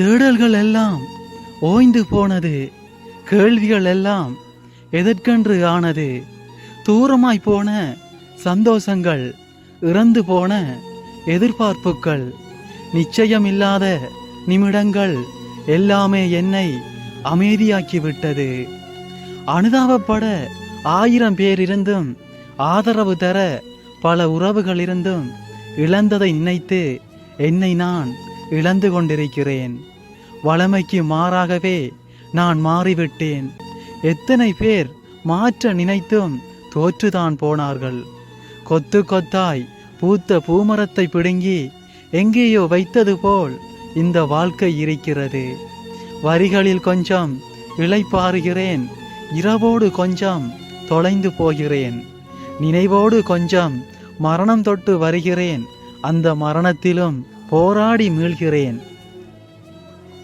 தேடல்கள் எல்லாம் ஓய்ந்து போனது கேள்விகள் எல்லாம் எதற்கென்று ஆனது தூரமாய் போன சந்தோஷங்கள் இறந்து போன எதிர்பார்ப்புகள் நிச்சயமில்லாத நிமிடங்கள் எல்லாமே என்னை அமைதியாக்கிவிட்டது. அனுதாபப்பட ஆயிரம் பேர் இருந்தும் ஆதரவு தர பல உறவுகளிருந்தும் இழந்ததை நினைத்து என்னை நான் இழந்து கொண்டிருக்கிறேன். வளமைக்கு மாறாகவே நான் மாறிவிட்டேன். எத்தனை பேர் மாற்ற நினைத்தும் தோற்றுதான் போனார்கள். கொத்து கொத்தாய் பூத்த பூமரத்தை பிடுங்கி எங்கேயோ வைத்தது போல் இந்த வாழ்க்கை இருக்கிறது. வரிகளில் கொஞ்சம் இழைப்பாறுகிறேன் இரவோடு கொஞ்சம் தொலைந்து போகிறேன். நினைவோடு கொஞ்சம் மரணம் தொட்டு வருகிறேன். அந்த மரணத்திலும் போராடி மீள்கிறேன்.